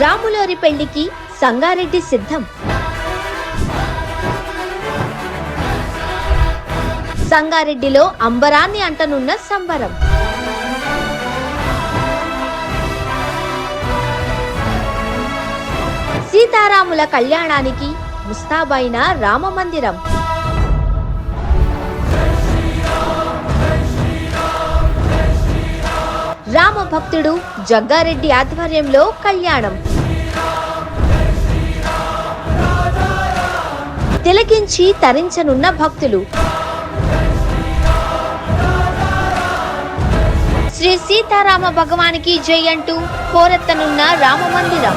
రాములోరి పెళ్ళికి సంగారెడ్డి సిద్ధం. సంగారెడ్డిలో అంబరాన్ని అంటనున్న సంబరం. సీతారాముల కళ్యాణానికి ముస్తాబైన రామమందిరం. రామ భక్తుడు జగ్గారెడ్డి ఆధ్వర్యంలో కళ్యాణం. తిలకించి తరించనున్న భక్తులు. శ్రీ సీతారామ భగవానికి జై అంటూ కోరెత్తనున్న రామ మందిరం.